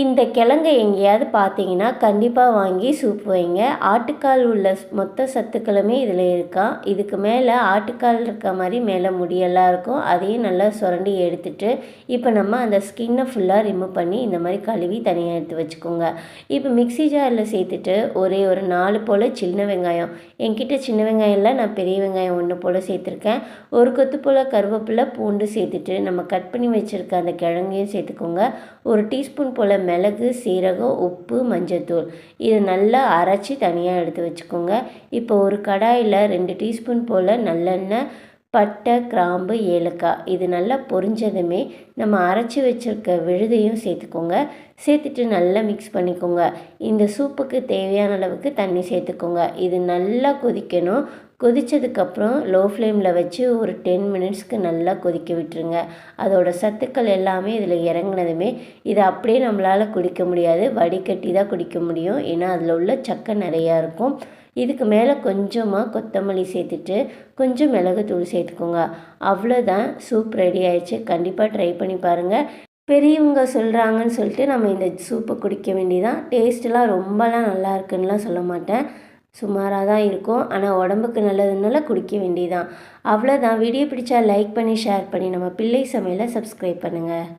இந்த கிழங்கை எங்கேயாவது பார்த்தீங்கன்னா கண்டிப்பாக வாங்கி சூப் வைங்க. ஆட்டுக்கால் உள்ள மொத்த சத்துக்களுமே இதில் இருக்கா? இதுக்கு மேலே ஆட்டுக்கால் இருக்க மாதிரி மேலே முடியெல்லாம் இருக்கும். அதையும் நல்லா சுரண்டி எடுத்துட்டு இப்போ நம்ம அந்த ஸ்கின்னை ஃபுல்லாக ரிமூவ் பண்ணி இந்த மாதிரி கழுவி தனியாக எடுத்து வச்சுக்கோங்க. இப்போ மிக்சி ஜாரில் சேர்த்துட்டு ஒரே ஒரு நாலு போல் சின்ன வெங்காயம். என்கிட்ட சின்ன வெங்காயம் இல்லை நான் பெரிய வெங்காயம் ஒன்று போல் சேர்த்துருக்கேன். ஒரு கொத்து போல் கருவேப்பிலை பூண்டு சேர்த்துட்டு நம்ம கட் பண்ணி வச்சுருக்க அந்த கிழங்கையும் சேர்த்துக்கோங்க. ஒரு டீஸ்பூன் போல் மிளகு சீரகம் உப்பு மஞ்சத்தூள். இது நல்லா அரைச்சி தனியாக எடுத்து வச்சுக்கோங்க. இப்போ ஒரு கடாயில் ரெண்டு டீஸ்பூன் போல் நல்லெண்ணெய் பட்டை கிராம்பு ஏலக்காய் இது நல்லா பொரிஞ்சதுமே நம்ம அரைச்சி வச்சுருக்க விழுதையும் சேர்த்துக்கோங்க. சேர்த்துட்டு நல்லா மிக்ஸ் பண்ணிக்கோங்க. இந்த சூப்புக்கு தேவையான அளவுக்கு தண்ணி சேர்த்துக்கோங்க. இது நல்லா கொதிக்கணும். கொதித்ததுக்கப்புறம் லோ ஃப்ளேமில் வச்சு ஒரு டென் மினிட்ஸ்க்கு நல்லா கொதிக்க விட்டுருங்க. அதோட சத்துக்கள் எல்லாமே இதில் இறங்கினதுமே இதை அப்படியே நம்மளால் குடிக்க முடியாது. வடிகட்டி தான் குடிக்க முடியும். ஏன்னா அதில் உள்ள சக்கை நிறையா இருக்கும். இதுக்கு மேலே கொஞ்சமாக கொத்தமல்லி சேர்த்துட்டு கொஞ்சம் மிளகுத்தூள் சேர்த்துக்கோங்க. அவ்வளோதான் சூப் ரெடி ஆயிடுச்சு. கண்டிப்பாக ட்ரை பண்ணி பாருங்கள் பெரியவங்க சொல்கிறாங்கன்னு சொல்லிட்டு நம்ம இந்த சூப்பை குடிக்க வேண்டியதான் டேஸ்ட்டெலாம் ரொம்பலாம் நல்லா இருக்குன்னுலாம் சொல்ல மாட்டேன். சுமாராக தான் இருக்கும். ஆனால் உடம்புக்கு நல்லதுனால குடிக்க வேண்டியதான் அவ்வளோதான் வீடியோ பிடிச்சா லைக் பண்ணி ஷேர் பண்ணி நம்ம பிள்ளை சமையலை சப்ஸ்கிரைப் பண்ணுங்கள்